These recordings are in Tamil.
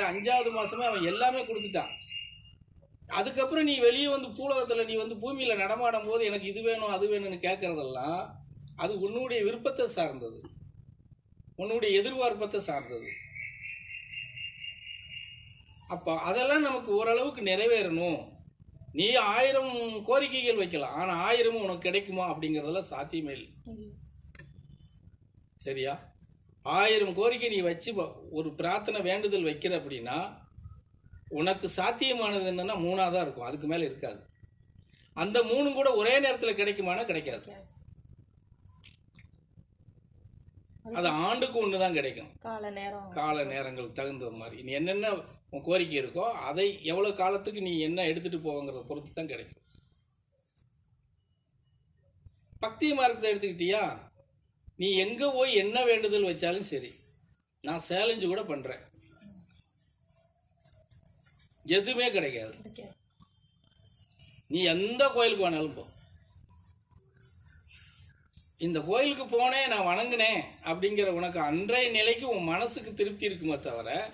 அஞ்சாவது மாசமே அவன் எல்லாமே கொடுத்துட்டான். அதுக்கப்புறம் நீ வெளியே வந்து பூலகத்துல நீ வந்து பூமியில நடமாடும் போது எனக்கு இது வேணும் அது வேணும்னு கேட்கறதெல்லாம் அது உன்னுடைய விருப்பத்தை சார்ந்தது. உன்னுடைய எதிர்பார்ப்பத்தை சார்ந்தது. அப்போ அதெல்லாம் நமக்கு ஓரளவுக்கு நிறைவேறணும். நீ ஆயிரம் கோரிக்கைகள் வைக்கலாம். ஆனா ஆயிரமும் உனக்கு கிடைக்குமா அப்படிங்கறதெல்லாம் சாத்தியமே இல்லை. சரியா? ஆயிரம் கோரிக்கை நீ வச்சு ஒரு பிரார்த்தனை வேண்டுதல் வைக்கிற அப்படின்னா உனக்கு சாத்தியமானது என்னன்னா மூணா தான் இருக்கும். அதுக்கு மேல இருக்காது. அந்த மூணும் கூட ஒரே நேரத்துல கிடைக்குமானா கிடைக்காது. அது ஆண்டுக்கு ஒன்று தான் கிடைக்கும். கால நேரம். கால நேரங்கள் தகுந்த மாதிரி. நீ என்னென்ன உன் கோரிக்கை இருக்கோ அதை எவ்வளவு காலத்துக்கு நீ என்ன எடுத்துட்டு போவங்கிறத பொறுத்து தான் கிடைக்கும். பக்தி மார்க்கத்தை எடுத்துக்கிட்டியா? நீ எங்க போய் என்ன வேண்டுதல் வச்சாலும் சரி நான் சேலஞ்சு கூட பண்றேன். எதுவுமே கிடைக்காது. நீ எந்த கோயிலுக்கு வேணாலும் போ. இந்த கோயிலுக்கு போனேன் நான் வணங்கினேன் அப்படிங்கிற உனக்கு அன்றைய நிலைக்கு உன் மனசுக்கு திருப்தி இருக்குமே தவிர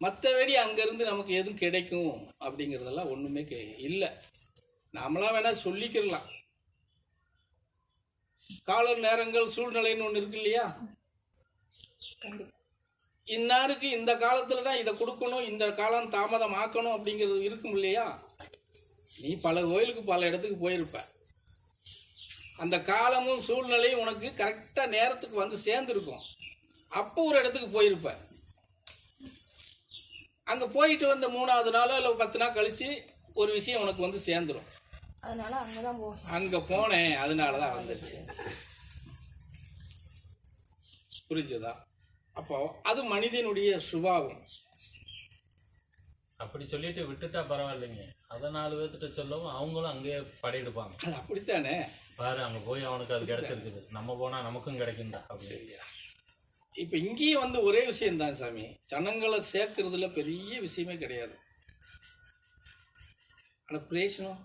மற்றபடி அங்கேருந்து நமக்கு எதுவும் கிடைக்கும் அப்படிங்கிறதெல்லாம் ஒன்றுமே இல்லை. நாமளாம் வேணா சொல்லிக்கிறலாம் கால நேரங்கள் சூழ்நிலைன்னு ஒன்று இருக்கு இல்லையா? இன்னாருக்கு இந்த காலத்துல தான் இதை கொடுக்கணும் இந்த காலம் தாமதம் ஆக்கணும் அப்படிங்கிறது இருக்கும் இல்லையா? நீ பல கோயிலுக்கு பல இடத்துக்கு போயிருப்ப. அந்த காலமும் சூழ்நிலையும் உனக்கு கரெக்டா நேரத்துக்கு வந்து சேர்ந்துருக்கும். அப்போ ஒரு இடத்துக்கு போயிருப்ப. அங்க போயிட்டு வந்த மூணாவது நாளோ இல்லை பத்து நாள் கழிச்சு ஒரு விஷயம் உனக்கு வந்து சேர்ந்துரும். அதனால அங்கதான் போகணும் அங்க போனேன் அதனால தான் வந்துருச்சு. புரிஞ்சதா? அப்போ அது மனிதனுடைய சுபாவம். அப்படி சொல்லிட்டு விட்டுட்டா பரவாயில்லைங்க. அதை நாலு பேர்த்திட்ட சொல்லவும் அவங்களும் அங்கேயே படையெடுப்பாங்க. அது அப்படித்தானே? பாரு அங்க போய் அவனுக்கு அது கிடைச்சிருக்குது. நம்ம போனா நமக்கும் கிடைக்கும்டா. அப்படி. இப்ப இங்கேயும் வந்து ஒரே விஷயம் தான் சாமி. ஜனங்களை சேர்க்கறதுல பெரிய விஷயமே கிடையாது. ஆனா பிரேசனம்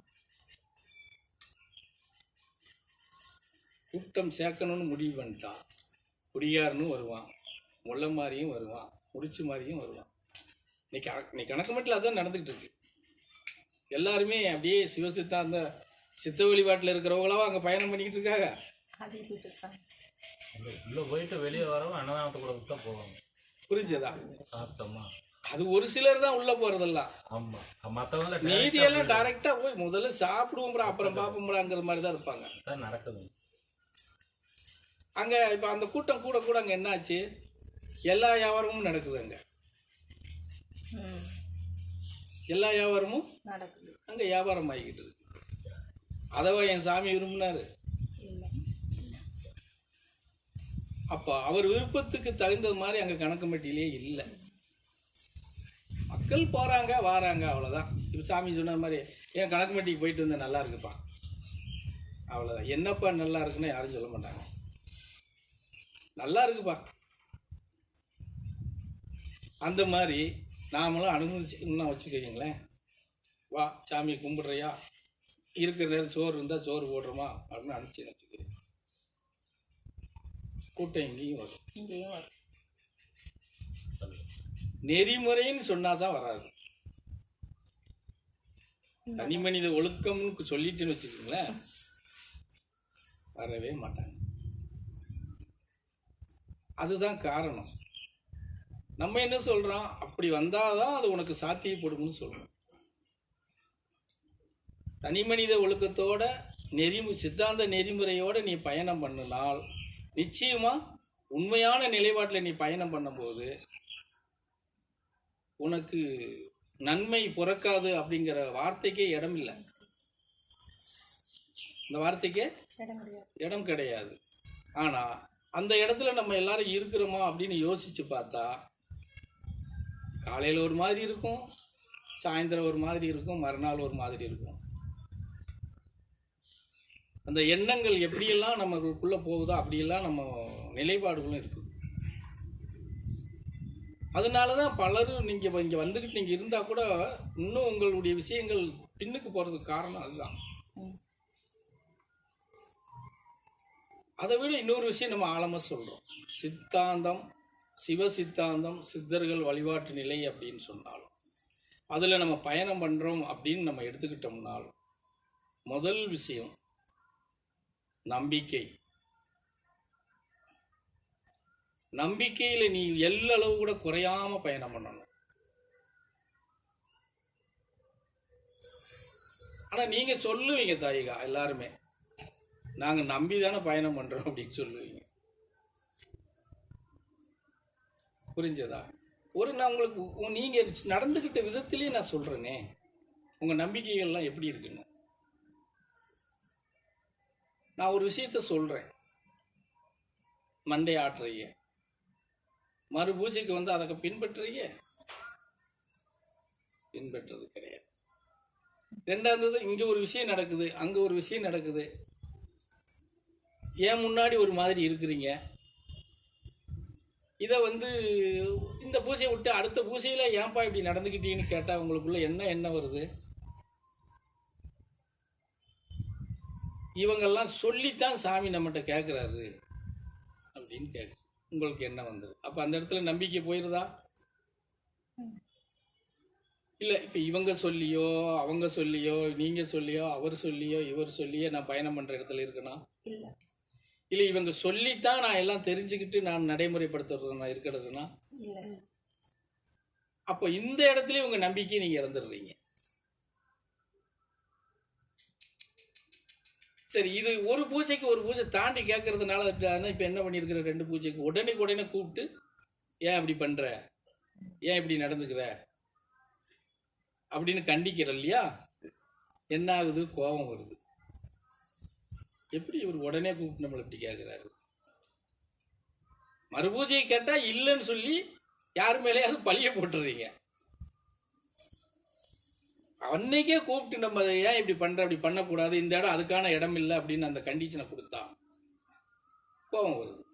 கூட்டம் சேர்க்கணும்னு முடிவு பண்ணிட்டான். குடியாரனும் வருவான். முல்லை மாதிரியும் வருவான். முடிச்சு மாதிரியும் வருவான். இன்னைக்கு இன்னைக்கு கணக்கு மட்டும் அதான் நடந்துகிட்டு இருக்கு. எல்லாருமே அப்படியே சிவசித்தாந்த சித்த வழிபாட்டில் இருக்கிறவங்களாம் அங்கே பயணம் பண்ணிக்கிட்டு இருக்காங்க? உள்ள போயிட்டு வெளியே வரவும் அன்னதானத்தை கொடுத்து தான் போவாங்க புரிஞ்சதா? சாப்பிட்டோமா? அது ஒரு சிலர் தான் உள்ள போறதெல்லாம். ஆமா. மத்தவங்கள மீதியெல்லாம் டைரக்டா போய் முதல்ல சாப்பிடுவோம் அப்புறம் பார்ப்போம்ங்கிற மாதிரி தான் இருப்பாங்க. நடக்குது. அங்க இப்ப அந்த கூட்டம் கூட கூட அங்க என்னாச்சு? எல்லா வியாபாரமும் நடக்குது அங்க. எல்லா வியாபாரமும் நடக்குது. அங்க வியாபாரம் ஆகிக்கிட்டு இருக்கு அதவா என் சாமி விரும்பினாரு. அப்ப அவர் விருப்பத்துக்கு தகுந்தது மாதிரி அங்க கணக்கு மட்டியிலே இல்லை. மக்கள் போறாங்க வாராங்க அவ்வளவுதான். இப்ப சாமி சொன்ன மாதிரி ஏன் கணக்கு மட்டிக்கு போயிட்டு வந்தா நல்லா இருக்குப்பா? அவ்வளவுதான். என்னப்பா நல்லா இருக்குன்னு யாரும் சொல்ல மாட்டாங்க. நல்லா இருக்குப்பா. அந்த மாதிரி நாமளும் அனுமதிச்சுன்னா வச்சுக்கிறீங்களேன் வா சாமி கும்பிடுறியா? இருக்கிற நேரம் சோறு இருந்தால் சோறு போடுறோமா? அப்படின்னு அனுப்பிச்சு வச்சுக்கிறேன். கூட்டம் எங்கேயும் வரும். இங்கேயும் வரும். நெறிமுறைன்னு சொன்னாதான் வராது. தனி மனித ஒழுக்கம்னு சொல்லிட்டுன்னு வச்சுக்கோங்களேன். வரவே மாட்டாங்க. அதுதான் காரணம். நம்ம என்ன சொல்றோம்? அப்படி வந்தாதான் அது உனக்கு சாத்தியப்படும்னு சொல்றோம். தனி மனித ஒழுக்கத்தோட நெறிமு சித்தாந்த நெறிமுறையோட நீ பயணம் பண்ணினால் நிச்சயமா உண்மையான நிலைப்பாட்டில் நீ பயணம் பண்ணும்போது உனக்கு நன்மை பிறக்காது அப்படிங்கிற வார்த்தைக்கே இடம் இல்லை. இந்த வார்த்தைக்கே இடம் கிடையாது. இடம் கிடையாது. ஆனா அந்த இடத்துல நம்ம எல்லாரும் இருக்கிறோமா அப்படின்னு யோசிச்சு பார்த்தா காலையில் ஒரு மாதிரி இருக்கும் சாயந்தரம் ஒரு மாதிரி இருக்கும் மறுநாள் ஒரு மாதிரி இருக்கும். அந்த எண்ணங்கள் எப்படியெல்லாம் நமக்குள்ள போகுதோ அப்படியெல்லாம் நம்ம நிலைப்பாடுகளும் இருக்குது அதனாலதான் பலரும் நீங்கள் இங்கே வந்துக்கிட்டு நீங்கள் இருந்தால் கூட இன்னும் உங்களுடைய விஷயங்கள் பின்னுக்கு போகிறதுக்கு காரணம் அதுதான். அதை விட இன்னொரு விஷயம் நம்ம ஆழமா சொல்றோம். சித்தாந்தம் சிவ சித்தாந்தம் சித்தர்கள் வழிபாட்டு நிலை அப்படின்னு சொன்னாலும் அதில் நம்ம பயணம் பண்ணுறோம் அப்படின்னு நம்ம எடுத்துக்கிட்டோம்னாலும் முதல் விஷயம் நம்பிக்கை. நம்பிக்கையில் நீ எல்லளவு கூட குறையாம பயணம் பண்ணணும். ஆனால் நீங்கள் சொல்லுவீங்க தாயிகா எல்லாருமே. நாங்க நம்பி தானே பயணம் பண்றோம் அப்படின்னு சொல்லுவீங்க. புரிஞ்சதா? ஒரு நான் உங்களுக்கு நீங்கள் நீங்க நடந்துகிட்ட விதத்திலேயே நான் சொல்றேனே. உங்க நம்பிக்கைகள்லாம் எப்படி இருக்குன்னு. நான் ஒரு விஷயத்த சொல்றேன். மண்டை ஆட்டுறீங்க மறு பூஜைக்கு வந்து அதை பின்பற்றுறீங்க? பின்பற்றுறது கிடையாது. ரெண்டாவது இங்க ஒரு விஷயம் நடக்குது அங்க ஒரு விஷயம் நடக்குது. ஏன் முன்னாடி ஒரு மாதிரி இருக்கிறீங்க? இதை வந்து இந்த பூசையை விட்டு அடுத்த பூசையில் ஏன்பா இப்படி நடந்துக்கிட்டீங்கன்னு கேட்டால் உங்களுக்குள்ள என்ன என்ன வருது? இவங்கெல்லாம் சொல்லித்தான் சாமி நம்மகிட்ட கேட்குறாரு அப்படின்னு கேட்கு உங்களுக்கு என்ன வந்தது? அப்போ அந்த இடத்துல நம்பிக்கை போயிருதா? இல்லை இப்போ இவங்க சொல்லியோ அவங்க சொல்லியோ நீங்கள் சொல்லியோ அவர் சொல்லியோ இவர் சொல்லியோ நான் பயணம் பண்ணுற இடத்துல இருக்கணும் இல்லை இவங்க சொல்லித்தான் நான் எல்லாம் தெரிஞ்சுக்கிட்டு நான் நடைமுறைப்படுத்துறது நான் இருக்கிறதுனா அப்போ இந்த இடத்துல உங்க நம்பிக்கையை நீங்க இறந்துடுறீங்க. சரி இது ஒரு பூஜைக்கு ஒரு பூஜை தாண்டி கேட்கறதுனால இப்போ என்ன பண்ணியிருக்கிற ரெண்டு பூஜைக்கு? உடனே உடனே கூப்பிட்டு ஏன் இப்படி பண்ற? ஏன் இப்படி நடந்துக்கிற? அப்படின்னு கண்டிக்கிற இல்லையா? என்ன ஆகுது கோபம் வருது. எப்படி இவர் உடனே கூப்பிட்டு நம்மளை இப்படி கேட்குறாரு மறுபூஜையை கேட்டா இல்லைன்னு சொல்லி யார் மேலேயாவது பழிய போட்டுறீங்க. அன்னைக்கே கூப்பிட்டு நம்ம அதை ஏன் இப்படி பண்ற? அப்படி பண்ணக்கூடாது. இந்த இடம் அதுக்கான இடம் இல்லை அப்படின்னு அந்த கண்டிஷனை கொடுத்தான். கோபம் வருது.